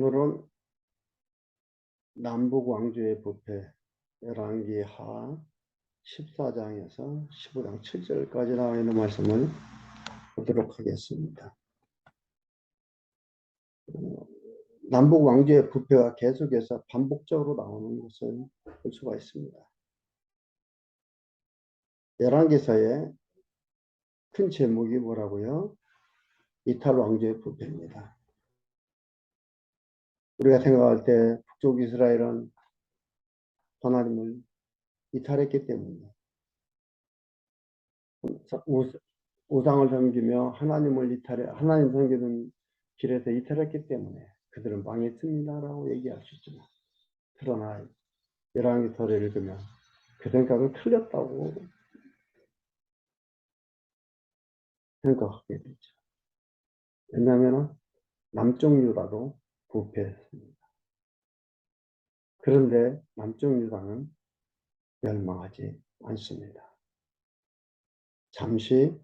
오늘은 남북 왕조의 부패 열왕기 하 14장에서 15장 7절까지 나와 있는 말씀을 보도록 하겠습니다. 어, 남북 왕조의 부패가 계속해서 반복적으로 나오는 것을 볼 수가 있습니다. 열왕기서의 큰 제목이 뭐라고요? 이탈 왕조의 부패입니다. 우리가 생각할 때 북쪽 이스라엘은 하나님을 이탈했기 때문에 우상을 섬기며 하나님을 이탈해 하나님 섬기는 길에서 이탈했기 때문에 그들은 망했습니다라고 얘기할 수 있지만 그러나 열왕기서를 읽으면 그 생각은 틀렸다고 생각하게 되죠. 왜냐하면 남쪽 유다도 부패했습니다. 그런데 남쪽 유다는 멸망하지 않습니다. 잠시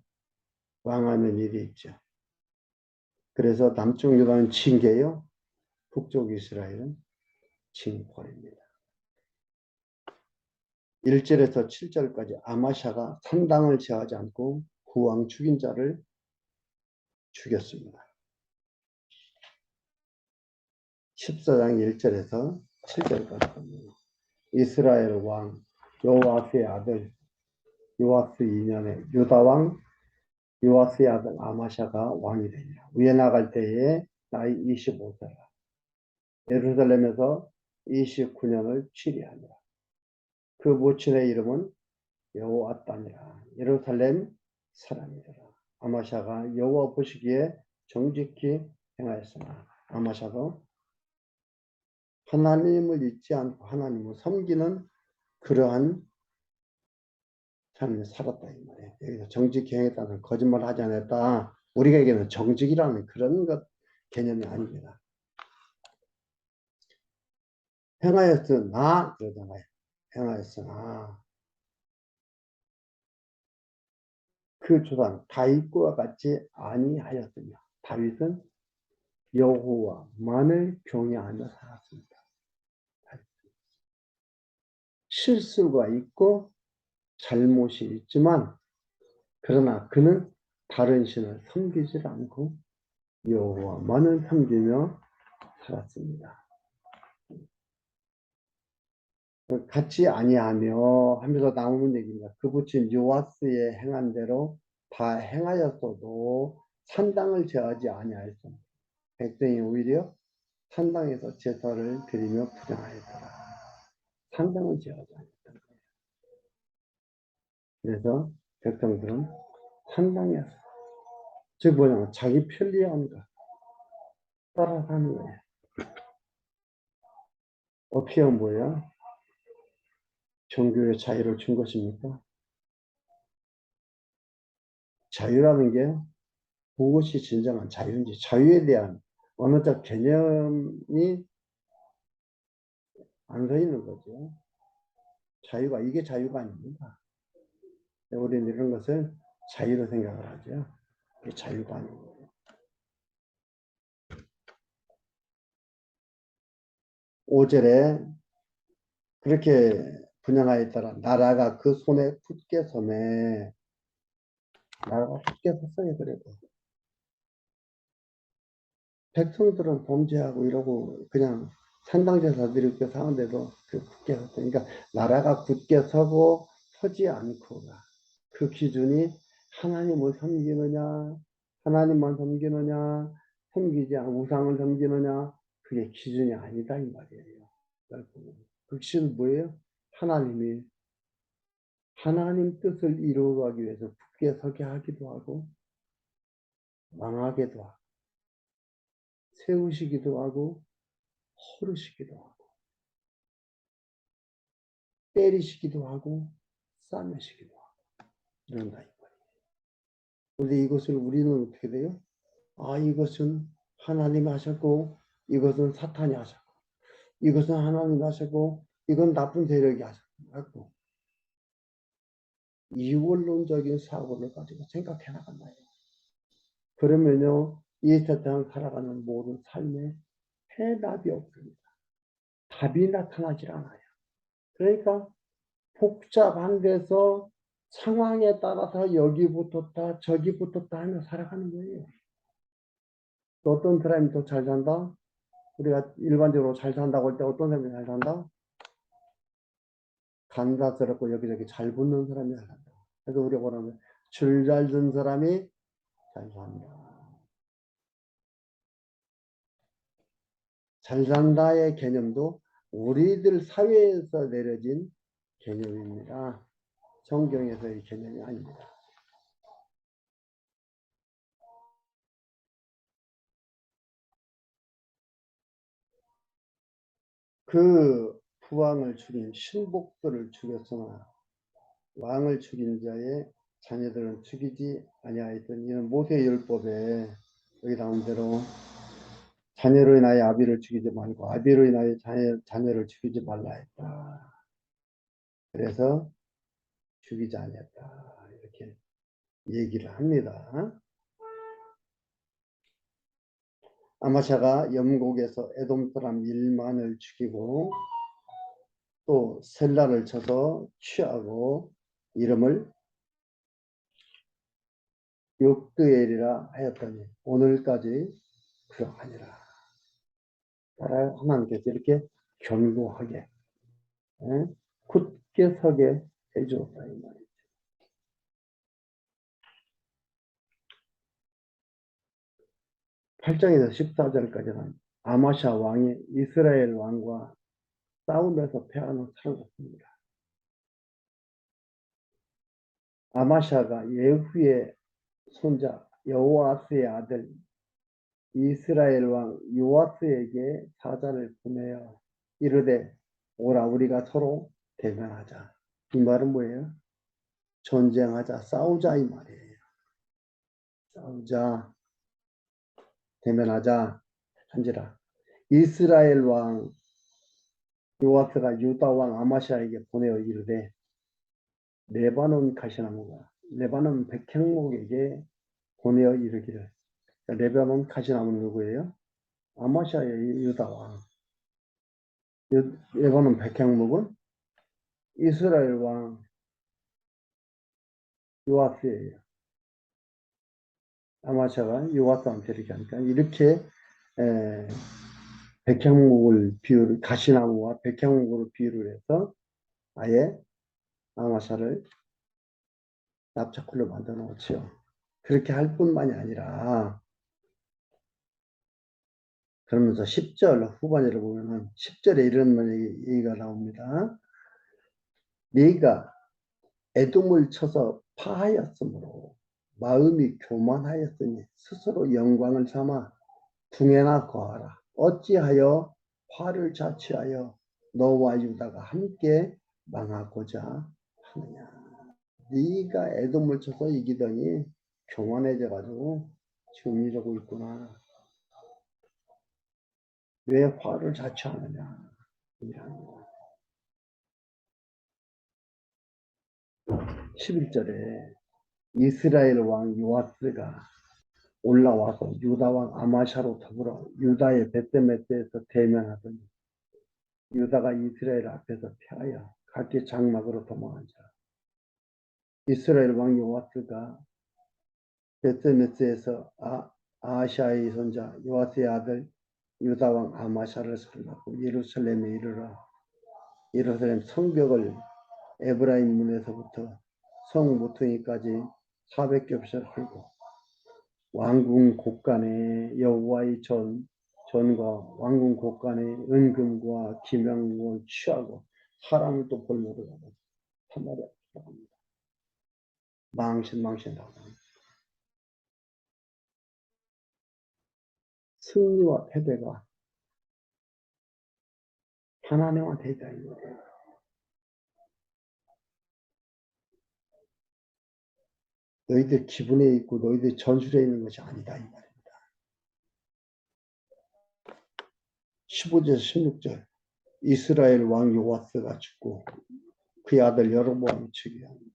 왕하는 일이 있죠. 그래서 남쪽 유다는 징계요, 북쪽 이스라엘은 징벌입니다. 1절에서 7절까지 아마샤가 산당을 제하지 않고 구왕 죽인 자를 죽였습니다. 14장 1절에서 7절까지 봅니다. 이스라엘 왕 요아스의 아들 요아스 2년에 유다 왕 요아스의 아들 아마샤가 왕이 되니라. 위에 나갈 때에 나이 25세라. 예루살렘에서 29년을 치리하니라. 그 모친의 이름은 여호아따니라. 예루살렘 사람이더라. 아마샤가 여호와 보시기에 정직히 행하였으나 아마샤도 하나님을 잊지 않고 하나님을 섬기는 그러한 삶을 살았다 이 말이에요. 여기서 정직히 행했다는 거짓말 하지 않았다. 우리에게는 정직이라는 그런 것 개념이 아닙니다. 행하였으나 그러잖아요. 행하였으나 그 조상 다윗과 같이 아니하였으며 다윗은 여호와만을 경외하며 살았습니다. 실수가 있고 잘못이 있지만 그러나 그는 다른 신을 섬기지 않고 여호와만을 섬기며 살았습니다. 같이 아니하며 하면서 나오는 얘기입니다. 그 부친 요아스의 행한 대로 다 행하였어도 산당을 제하지 아니하였습니다. 백성이 오히려 산당에서 제사를 드리며 부정하였더라. 상당을 지어하지 않았던 거예요. 그래서 백성들은 상당했어. 즉 뭐냐면 자기 편리함과 따라가는 거예요. 어떻게 하면 뭐예요? 종교의 자유를 준 것입니까? 자유라는 게 무엇이 진정한 자유인지 자유에 대한 언어적 개념이 안 서 있는 거죠. 자유가 이게 자유가 아닙니다. 우리는 이런 것을 자유로 생각을 하죠. 이게 자유가 아니고. 5절에 그렇게 분양하였더라. 나라가 그 손에 굳게 섬에 나라가 굳게 섰어요. 그래도 백성들은 범죄하고 이러고 그냥 산당제사들이 이렇게 사는데도 그 굳게 섰다. 그러니까 나라가 굳게 서고 서지 않고가 그 기준이 하나님을 섬기느냐, 하나님만 섬기느냐, 섬기지 않고 우상을 섬기느냐, 그게 기준이 아니다 이 말이에요. 그 기준은 뭐예요? 하나님이 하나님 뜻을 이루어가기 위해서 굳게 서게 하기도 하고 망하게도 하고 세우시기도 하고 허르시기도 하고 때리시기도 하고 싸매시기도 하고 이런다 이 말이에요. 그런데 이것을 우리는 어떻게 돼요? 아 이것은 하나님이 하셨고 이것은 사탄이 하셨고 이것은 하나님이 하셨고 이건 나쁜 세력이 하셨고 이원론적인 사고를 가지고 생각해 나간다. 그러면요 이 세상 살아가는 모든 삶에 해답이 없습니다. 답이 나타나질 않아요. 그러니까 복잡한 데서 상황에 따라서 여기 붙었다 저기 붙었다 하며 살아가는 거예요. 또 어떤 사람이 더 잘 산다? 우리가 일반적으로 잘 산다고 할 때 어떤 사람이 잘 산다? 간사스럽고 여기저기 잘 붙는 사람이 잘 산다. 그래서 우리가 뭐라면 줄잘든 사람이 잘 산다. 잘 산다의 개념도 우리들 사회에서 내려진 개념입니다. 성경에서의 개념이 아닙니다. 그 부왕을 죽인 신복들을 죽였으나 왕을 죽인 자의 자녀들은 죽이지 아니하였던 이는 모세 율법에 여기 나온 대로 자녀로 인하여 아비를 죽이지 말고 아비로 인하여 자녀, 자녀를 죽이지 말라 했다. 그래서 죽이지 아니했다. 이렇게 얘기를 합니다. 아마샤가 염곡에서 에돔 사람 1만을 죽이고 또 셀라를 쳐서 취하고 이름을 욕드엘이라 하였더니 오늘까지 그러하니라. 하나님께서 이렇게 견고하게 에? 굳게 서게 해주었다 이 말이죠. 팔장에서 14절까지는 아마샤 왕이 이스라엘 왕과 싸움에서 패하는 살았습니다. 아마샤가 예후의 손자 여호아스의 아들 이스라엘 왕 요아스에게 사자를 보내어 이르되 오라 우리가 서로 대면하자. 이 말은 뭐예요? 전쟁하자, 싸우자 이 말이에요. 싸우자, 대면하자 한지라. 이스라엘 왕 요아스가 유다 왕 아마샤에게 보내어 이르되 레바논 가시나무가 레바논 백향목에게 보내어 이르기를 레바논 가시나무는 누구예요? 아마샤의 유다 왕 유- 레바논 백향목은 이스라엘 왕 요아스예요. 아마샤가 요아스 한테 이렇게 하니까 이렇게 에, 백향목을 비유를 가시나무와 백향목으로 비유를 해서 아예 아마샤를 납작굴로 만들어 놓지요. 그렇게 할 뿐만이 아니라 그러면서 10절 후반에를 보면은 10절에 이런 얘기- 얘기가 나옵니다. 네가 애돔을 쳐서 파하였으므로 마음이 교만하였으니 스스로 영광을 삼아 궁에나 거하라. 어찌하여 화를 자취하여 너와 유다가 함께 망하고자 하느냐. 네가 애돔을 쳐서 이기더니 교만해져 가지고 지금 이러고 있구나. 왜 화를 거야. 11절에 이스라엘 왕 요아스가 올라와서 유다 왕 아마샤로 더불어 유다의 베테메스에서 대면하더니 유다가 이스라엘 앞에서 패하여 각기 장막으로 도망하자. 이스라엘 왕 요아스가 베테메스에서 아, 아샤의 손자 요아스의 아들 유다 왕 아마샤를 살라고 예루살렘에 이르러 예루살렘 성벽을 에브라임 문에서부터 성 모퉁이까지 400겹씩 헐고 왕궁 곳간에 여호와의 전 전과 왕궁 곳간에 은금과 기명을 취하고 사람을 또 볼모로 하고 사마리아 합니다. 망신 망신하고 승리와 패배가 있다 이 말이에요. 너희들 기분에 있고 너희들 전술에 있는 것이 아니다 이 말입니다. 15절 16절 이스라엘 왕 요아스가 죽고 그의 아들 여로보암이 즉위합니다.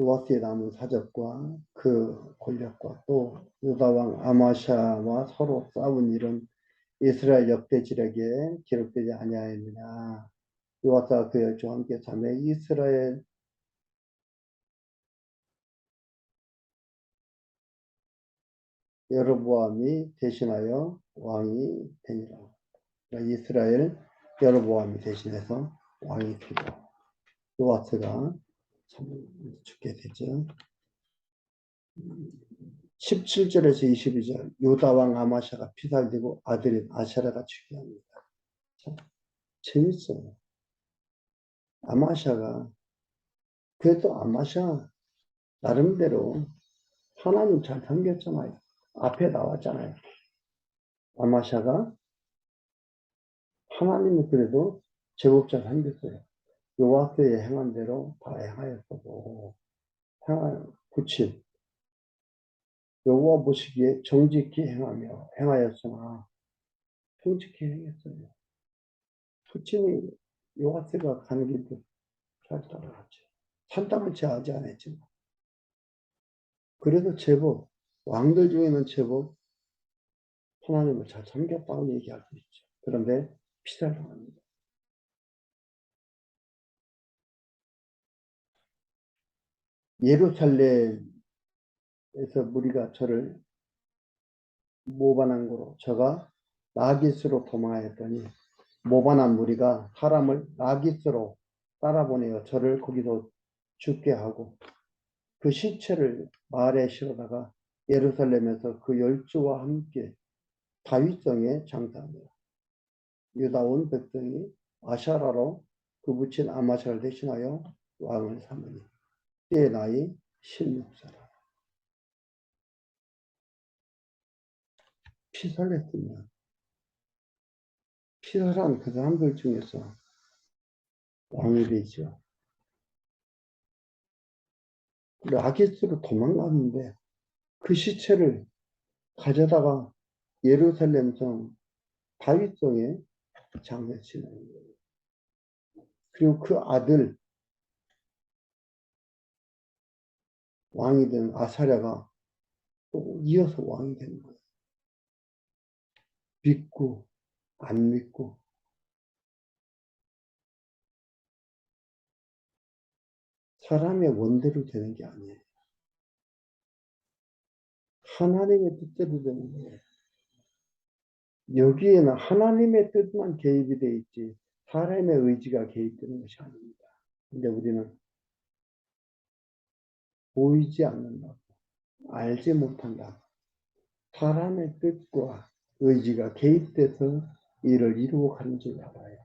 요아스에 남은 사적과 그 권력과 또 유다왕 아마샤와 서로 싸운 일은 이스라엘 역대지력에 기록되지 아니하였느냐 요아스와 그 열조와 함께 자매 이스라엘 여로보암이 대신하여 왕이 되니라. 그러니까 이스라엘 여로보암이 대신해서 왕이 되고 요아스가 죽게 되죠. 17절에서 22절 요다왕 아마샤가 피살되고 아들인 아샤라가 죽게 합니다. 참 재밌어요. 아마샤가 그래도 아마샤 나름대로 하나님 잘 섬겼잖아요. 앞에 나왔잖아요. 아마샤가 하나님이 그래도 제법 잘 섬겼어요. 요아스의 행한 대로 다 행하였어도 행한 구칠 여호와 보시기에 정직히 행하며 행하였으나 정직히 행했어요. 부친이 요아스가 가는 길도 잘 따라갔죠. 산땅은 제하지 않았지만 그래도 제법 왕들 중에는 제법 하나님을 잘 섬겼다고 얘기할 수 있죠. 그런데 피살당합니다. 예루살렘에서 무리가 저를 모반한 거로 저가 라기스로 도망하였더니 모반한 무리가 사람을 라기스로 따라보내어 저를 거기서 죽게 하고 그 시체를 말에 실어다가 예루살렘에서 그 열주와 함께 다윗성에 장사합니다. 유다 온 백성이 아샤라로 그 붙인 아마샤를 대신하여 왕을 삼으니 때의 나이 16세라. 피살했으면 피살한 그 사람들 중에서 왕이 되죠. 라기스로 도망갔는데 그 시체를 가져다가 예루살렘 성 다윗성에 장례치는 거예요. 그리고 그 아들 왕이 된 아사랴가 또 이어서 왕이 된 거예요. 믿고 안 믿고 사람의 원대로 되는 게 아니에요. 하나님의 뜻대로 되는 거예요. 여기에는 하나님의 뜻만 개입이 돼 있지 사람의 의지가 개입되는 것이 아닙니다. 근데 우리는 보이지 않는다고 알지 못한다고 사람의 뜻과 의지가 개입돼서 일을 이루어 가는 줄 알아요.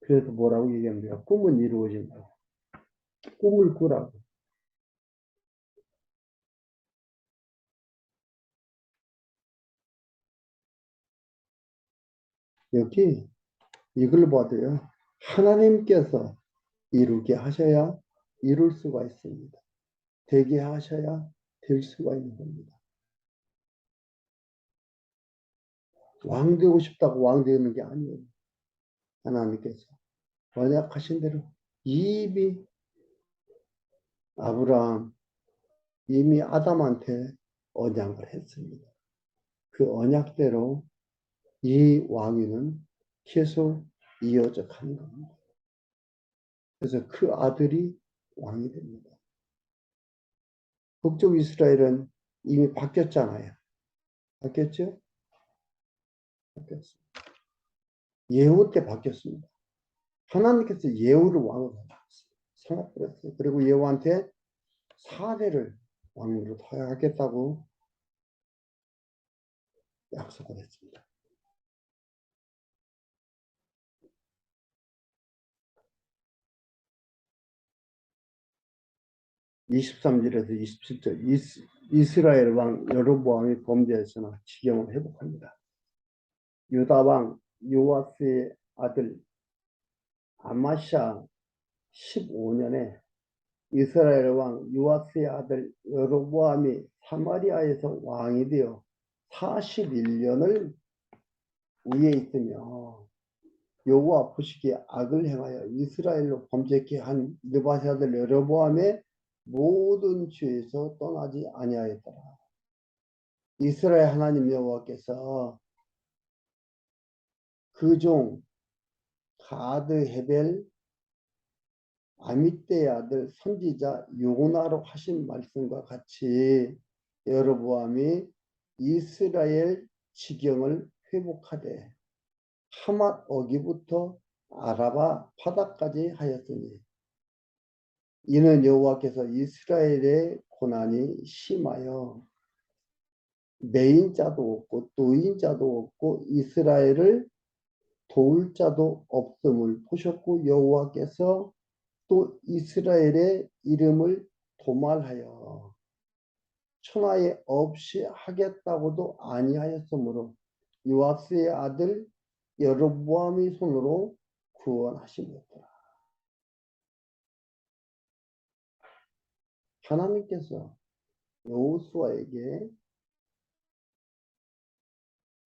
그래서 뭐라고 얘기합니까? 꿈은 이루어진다고. 꿈을 꾸라고. 여기 이걸 봐도요. 하나님께서 이루게 하셔야 이룰 수가 있습니다. 되게 하셔야 될 수가 있는 겁니다. 왕 되고 싶다고 왕 되는 게 아니에요. 하나님께서 언약하신 대로 이미 아브라함 이미 아담한테 언약을 했습니다. 그 언약대로 이 왕위는 계속 이어져 가는 겁니다. 그래서 그 아들이 왕이 됩니다. 북쪽 이스라엘은 이미 바뀌었잖아요. 바뀌었죠? 바뀌었습니다. 예후 때 바뀌었습니다. 하나님께서 예후를 왕으로 삼아버렸어요. 그리고 예후한테 사대를 왕으로 허용하겠다고 약속을 했습니다. 23절에서 27절 이스, 이스라엘 왕 여로보암이 범죄했으나 지경을 회복합니다. 유다 왕 요아스의 아들 아마샤 15년에 이스라엘 왕 요아스의 아들 여로보암이 사마리아에서 왕이 되어 41년을 위에 있으며 여호와 보시기에 악을 행하여 이스라엘로 범죄케 한 느바세 아들 여로보암의 모든 죄에서 떠나지 아니하였더라. 이스라엘 하나님 여호와께서 그 종 가드 헤벨 아미떼의 아들 선지자 요나로 하신 말씀과 같이 여로보암이 이스라엘 지경을 회복하되 하맛 어기부터 아라바 바다까지 하였으니 이는 여호와께서 이스라엘의 고난이 심하여 매인 자도 없고 노인 자도 없고 이스라엘을 도울 자도 없음을 보셨고 여호와께서 또 이스라엘의 이름을 도말하여 천하에 없이 하겠다고도 아니하였으므로 요아스의 아들 여로보암의 손으로 구원하심이었더라. 하나님께서 여호수아에게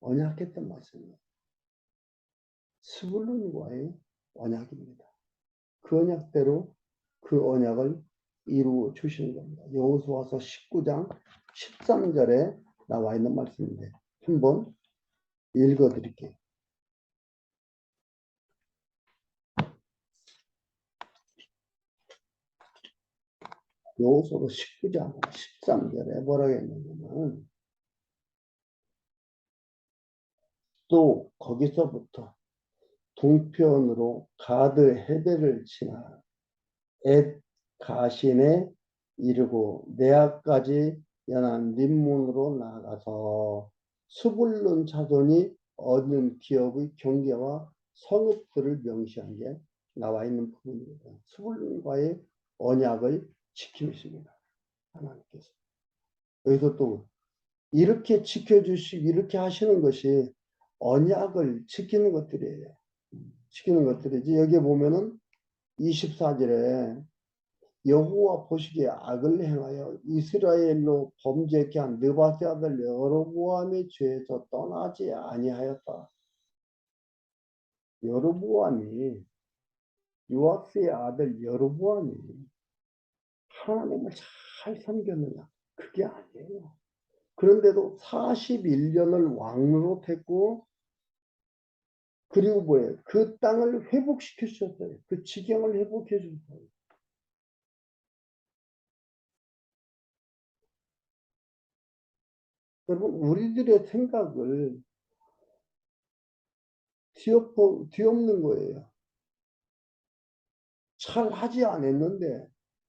언약했던 말씀이에요. 스불론과의 언약입니다. 그 언약대로 그 언약을 이루어 주시는 겁니다. 여호수아서 19장 13절에 나와 있는 말씀인데 한번 읽어 드릴게요. 여호수아 19장 13절에 뭐라고 했냐면 또 거기서부터 동편으로 가드 헤벨을 지나 엣 가신에 이르고 네아까지 연한 림몬으로 나가서 수불론 자손이 얻는 기업의 경계와 성읍들을 명시한 게 나와 있는 부분입니다. 수불론과의 언약을 지키십니다. 하나님께서. 여기서 또 이렇게 지켜주시고 이렇게 하시는 것이 언약을 지키는 것들이에요. 지키는 것들이지. 여기 보면은 24절에 여호와 보시기에 악을 행하여 이스라엘로 범죄케 한 느바세 아들 여로보암의 죄에서 떠나지 아니하였다. 여로보암이 요아스의 아들 여로보암이 하나님을 잘 섬겼느냐? 그게 아니에요. 그런데도 41년을 왕노릇했고 그리고 뭐예요? 그 땅을 회복시켜 주셨어요. 그 지경을 회복해 주셨어요. 여러분 우리들의 생각을 뒤엎어, 뒤엎는 거예요. 잘 하지 않았는데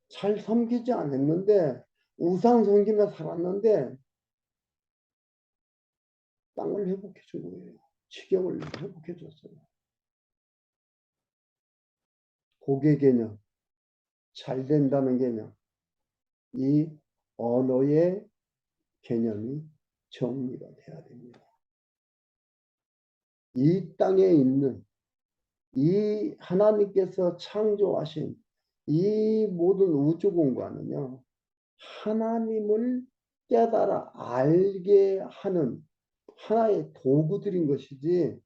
잘 섬기지 않았는데 우상 섬기며 살았는데 땅을 회복해 준 거예요. 지경을 회복해 줬어요. 고개 개념, 잘 된다는 개념, 이 언어의 개념이 정리가 돼야 됩니다. 이 땅에 있는 이 하나님께서 창조하신 이 모든 우주 공간은요, 하나님을 깨달아 알게 하는 하나의 도구들인 것이지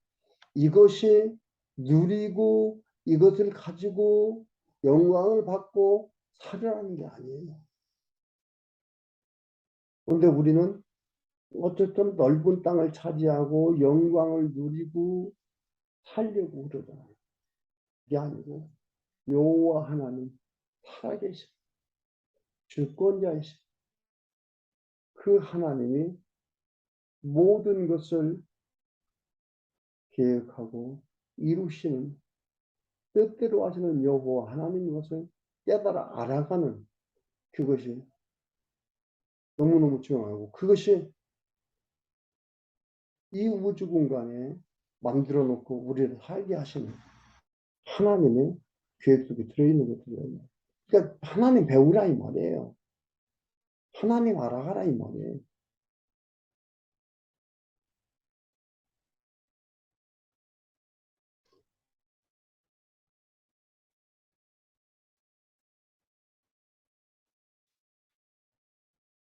이것이 누리고 이것을 가지고 영광을 받고 살아가는 게 아니에요. 그런데 우리는 어쨌든 넓은 땅을 차지하고 영광을 누리고 살려고 그러잖아요. 그게 아니고 여호와 하나님 살아계신 주권자이신 그 하나님이 모든 것을 계획하고 이루시는 뜻대로 하시는 여호와 하나님 것을 깨달아 알아가는 그것이 너무너무 중요하고 그것이 이 우주 공간에 만들어 놓고 우리를 살게 하시는 하나님의 계획 속에 들어있는 것들이에요. 그러니까 하나님 배우라 이 말이에요. 하나님 알아가라 이 말이에요.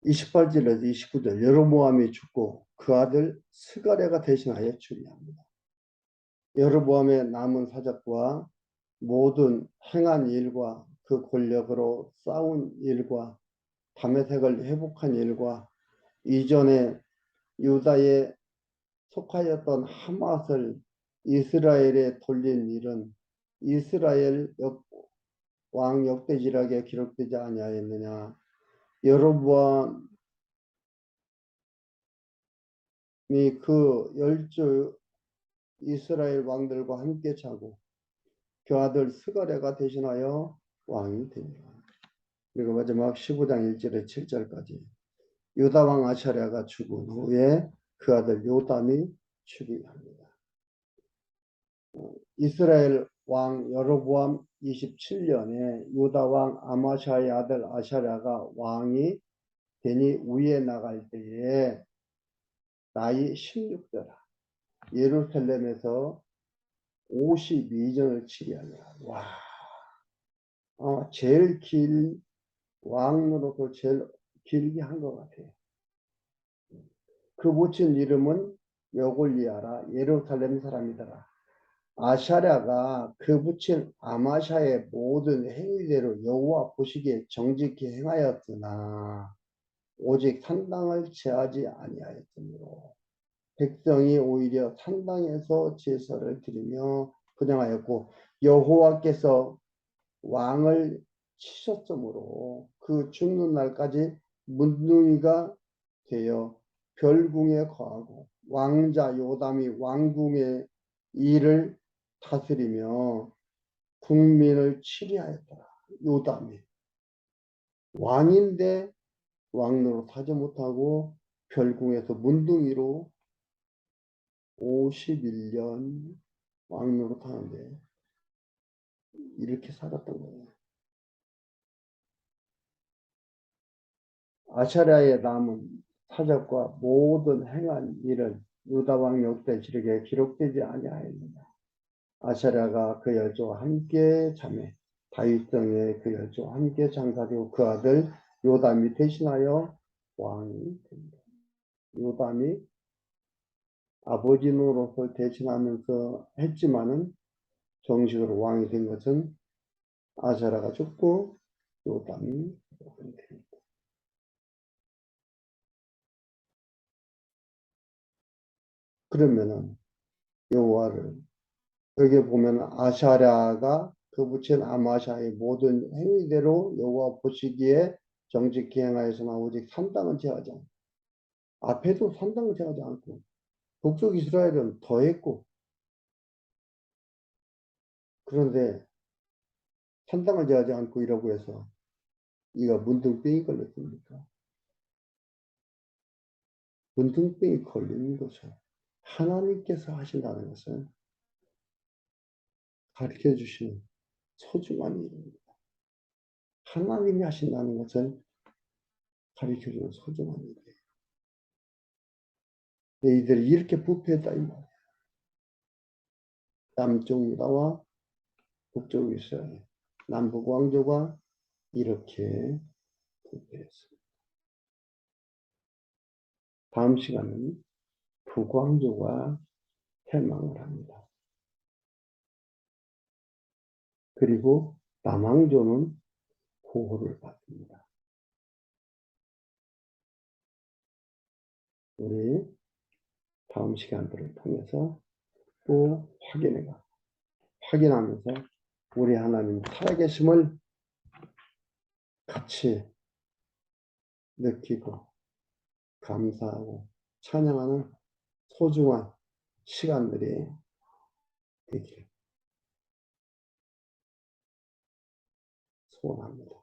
28절에서 29절 여로모함이 죽고 그 아들 스가랴가 대신하여 주리합니다. 여로보암의 남은 사적과 모든 행한 일과 그 권력으로 싸운 일과 다메색을 회복한 일과 이전에 유다에 속하였던 하맛을 이스라엘에 돌린 일은 이스라엘 역- 왕 역대지락에 기록되지 아니하였느냐? 여로보암이 그 열주 이스라엘 왕들과 함께 자고 그 아들 스가랴가 대신하여 왕이 되니라. 그리고 마지막 15장 1절에 7절까지 유다 왕 아샤랴가 죽은 후에 그 아들 요담이 즉위합니다. 어, 이스라엘 왕 여로보암 27년에 유다 왕 아마샤의 아들 아샤랴가 왕이 되니 위에 나갈 때에 나이 16세라. 예루살렘에서 52전을 치리하니라. 와, 어, 제일 길 왕으로서 제일 길게 한 것 같아요. 그 붙인 이름은 여골리아라 예루살렘 사람이더라. 아샤랴가 그 붙인 아마샤의 모든 행위대로 여호와 보시기에 정직히 행하였으나 오직 산당을 제하지 아니하였으므로 백성이 오히려 산당에서 제사를 드리며 분양하였고 여호와께서 왕을 치셨으므로 그 죽는 날까지 문둥이가 되어 별궁에 거하고 왕자 요담이 왕궁의 일을 다스리며 국민을 치리하였더라. 요담이 왕인데 왕노로 타지 못하고 별궁에서 문둥이로 51년 왕노로 타는데 이렇게 살았던 거예요. 아샤랴의 남은 사적과 모든 행한 일은 유다 왕 역대 지력에 기록되지 아니하였느냐. 아샤랴가 그 열조와 함께 자매 다윗성에 그 열조와 함께 장사되고 그 아들 요담이 대신하여 왕이 됩니다. 요담이 아버지 노릇을 대신하면서 했지만은 정식으로 왕이 된 것은 아샤라가 죽고 요담이 왕이 됩니다. 그러면은 여호와를 여기 보면 아샤랴가 그 붙인 아마샤의 모든 행위대로 여호와 보시기에 정직히 행하여서나 오직 산당은 제하지 않고 앞에도 산당을 제하지 않고 북쪽 이스라엘은 더 했고 그런데 산당을 제하지 않고 이라고 해서 이가 문둥병이 걸렸습니까? 문둥병이 걸리는 것은 하나님께서 하신다는 것은 가르쳐 주시는 소중한 일입니다. 하나님이 하신다는 것은 가르쳐 주는 소중한 일이에요. 너희들이 이렇게 부패했다 이 말이야. 남쪽 유다와 북쪽 이스라엘, 남북 왕조가 이렇게 부패했습니다. 다음 시간은 북왕조가 패망을 합니다. 그리고 남왕조는 보호를 받습니다. 우리 다음 시간들을 통해서 또 확인해가 확인하면서 우리 하나님 살아계심을 같이 느끼고 감사하고 찬양하는 소중한 시간들이 되길 소원합니다.